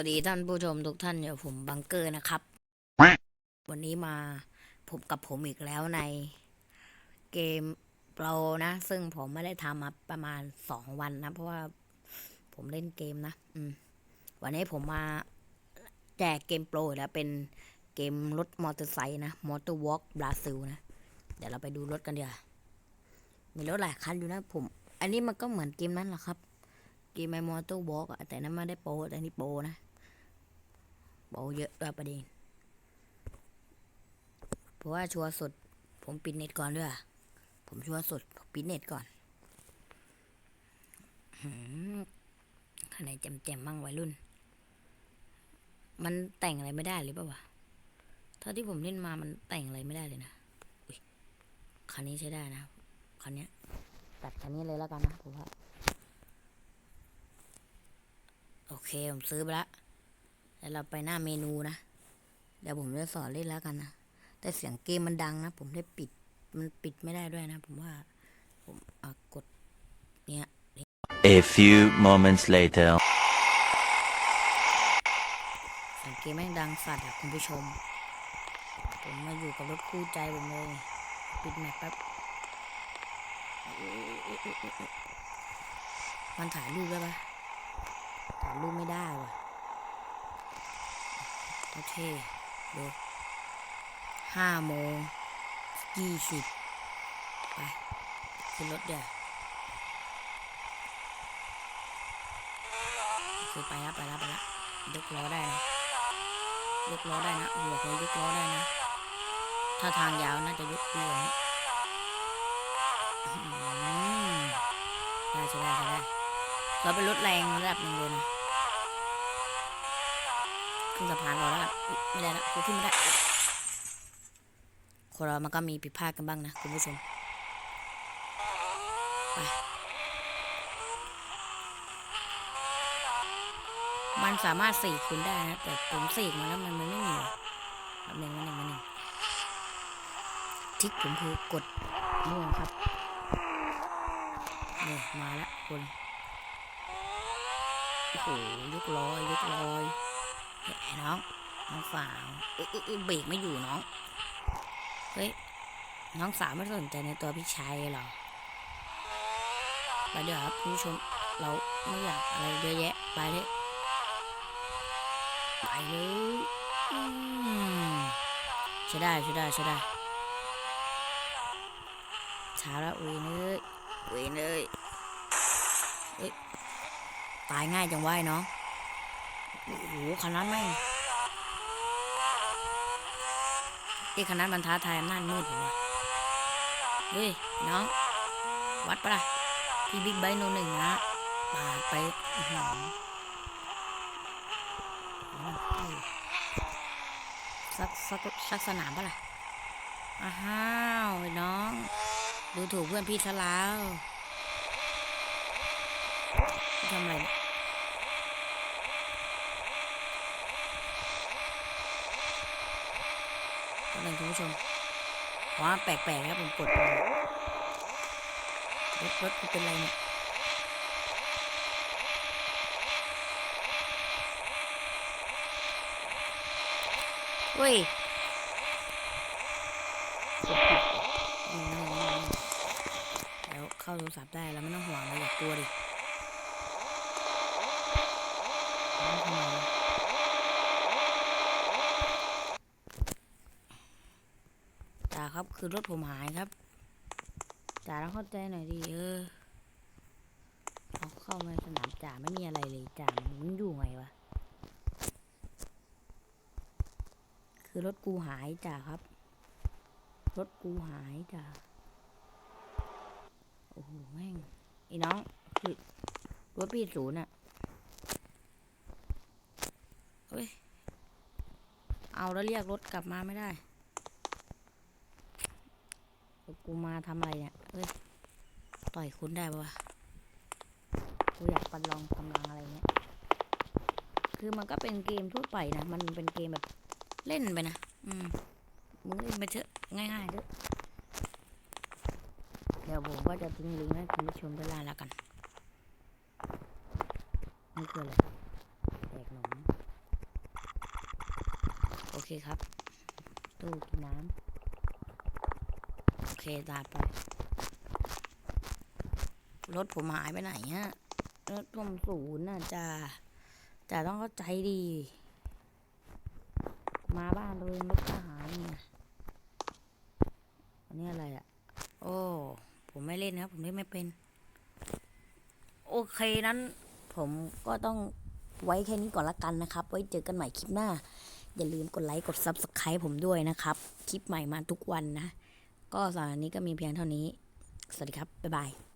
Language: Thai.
วัสดีท่านผู้ชมทุกท่านเดี๋ยวผมบังเกอร์นะครับ วันนี้มาพบกับผมอีกแล้วในเกมโปรนะ ซึ่งผมไม่ได้ทำมาประมาณสองวันนะ เพราะว่าผมเล่นเกมนะอืมวันนี้ผมมาแจกเกมโปรแล้วเป็นเกมรถมอเตอร์ไซค์นะมอเตอร์วอล์กบราซิลนะ เดี๋ยวเราไปดูรถกันเดี๋ยวมีรถหลายคันอยู่นะผม อันนี้มันก็เหมือนเกมนั้นแหละครับเกมไอมอเตอร์วอล์กแต่นั้นไม่ได้โปรแต่นี่โปรนะ โปรเยอะด้วยประเด็นเพราะว่าชัวร์สุด ผมปิดเน็ตก่อนด้วยอะผมชัวร์สุดผมปิดเน็ตก่อนหืมข้างในแจ่มๆมั่งวัยรุ่น มันแต่งอะไรไม่ได้หรือเปล่าวะเท่าที่ผมเล่นมามันแต่งอะไรไม่ได้เลยนะอุ๊ยคันนี้ใช้ได้นะคันนี้ตัดคันนี้เลยแล้วกันนะผมว่า โอเค ผมซื้อไปละ แล้วเราไปหน้าเมนูนะ เดี๋ยวผมจะสอนเล่นแล้วกันนะ แต่เสียงเกมมันดังนะ ผมได้ปิด มันปิดไม่ได้ด้วยนะ ผมว่า ผมอะกดเนี่ย A few moments later. เสียงเกมแม่งดังสัตว์อะคุณผู้ชม ผมมาอยู่กับรถคู่ใจผมเลย ปิดแมปแป๊บมันถ่ายรูปได้ปะถ่ายรูปไม่ได้ว่ะโอเคดูห้าโมงยี่สิบไปขึ้นรถเดี๋ยวคือไปแล้วไปแล้วไปแล้วยกล้อได้นะยกล้อได้นะหัวเขายกล้อได้นะ ถ้าทางยาวน่าจะยกเรือนะได้ใช่ได้ใช่ได้เราเป็นรถแรงระดับหนึ่งเลยนะ ขึ้นสะพานรอแล้วกันไม่ได้ละกูขึ้นไม่ได้คนเรามันก็มีผิดพลาดกันบ้างนะคุณผู้ชมมันสามารถสี่คูณได้นะ แต่ผมสี่มาแล้วมันมันไม่มีแบบหนึ่งมาหนึ่งมาหนึ่งทิกผมคือกดม่วงครับเนี่ยมาละคนโอ้โหยุกลอยยุกลอย น้องน้องสาวเอ้ยเออเบรกไม่อยู่น้อง เฮ้ย น้องสาวไม่สนใจในตัวพี่ชายหรอไปเดี๋ยวครับคุณผู้ชม เราไม่อยากอะไรเยอะแยะ ไปเลยไปเลยใช่ได้ใช่ได้ใช่ได้ช้าแล้วเวยเนยเวยเนยเอ้ยตายง่ายจังวะไอ้น้อง โอ้โหขนาดแม่งไอ้ขนาดมันท้าทายอำนาจมืดอยู่วะเฮ้ยน้อง วัดปะล่ะพี่บิ๊กไบโนหนึ่งนะปาดไปหอหือสักสักสักสนามปะล่ะอ้าวน้อง ดูถูกเพื่อนพี่ซะแล้วทำอะไรเนี่ย ก็เป็นคุณผู้ชมว่าแปลกๆครับผมกดรถรถเป็นไรเนี่ยเฮ้ยแล้วเข้าโทรศัพท์ได้แล้วไม่ต้องห่วงเลยอย่ากลัวดิเอาทำไมวะ จ่าครับคือรถผมหายครับจ่าต้องเข้าใจหน่อยดิเออเอาเข้ามาสนามจ่าไม่มีอะไรเลยจ่ามันอยู่ไงวะคือรถกูหายจ้ะครับ รถกูหายจ้ะโอ้โหแม่งไอ้น้องคือรถพี่ศูนย์อะเฮ้ยเอาแล้วเรียกรถกลับมาไม่ได้รถ กูมาทำอะไรเนี่ยเฮ้ยต่อยคุณได้ปะวะกูอยากประลองกำลังอะไรเงี้ย คือมันก็เป็นเกมทั่วไปนะ มันเป็นเกมแบบเล่นไปนะ อืม มึงเล่นไปเถอะ ง่ายๆเถอะ เดี๋ยวผมก็จะทิ้งลิงก์ให้คุณผู้ชมด้านล่างแล้วกันนี่คืออะไรแดกหนมเคครับ ตู้กินน้ำ ตาไปรถผมหายไปไหนฮะรถผมศูนย์น่ะจะจะต้องเข้าใจดี มาบ้านเองรถก็หายเนี่ยอันนี้อะไรอะ โอ้ผมไม่เล่นนะครับผมเล่นไม่เป็น โอเคนั้น ผมก็ต้องไว้แค่นี้ก่อนละกันนะครับ ไว้เจอกันใหม่คลิปหน้า อย่าลืมกดไลค์กด Subscribe ผมด้วยนะครับ คลิปใหม่มาทุกวันนะ ก็สำหรับวันนี้ก็มีเพียงเท่านี้ สวัสดีครับ บ๊ายบาย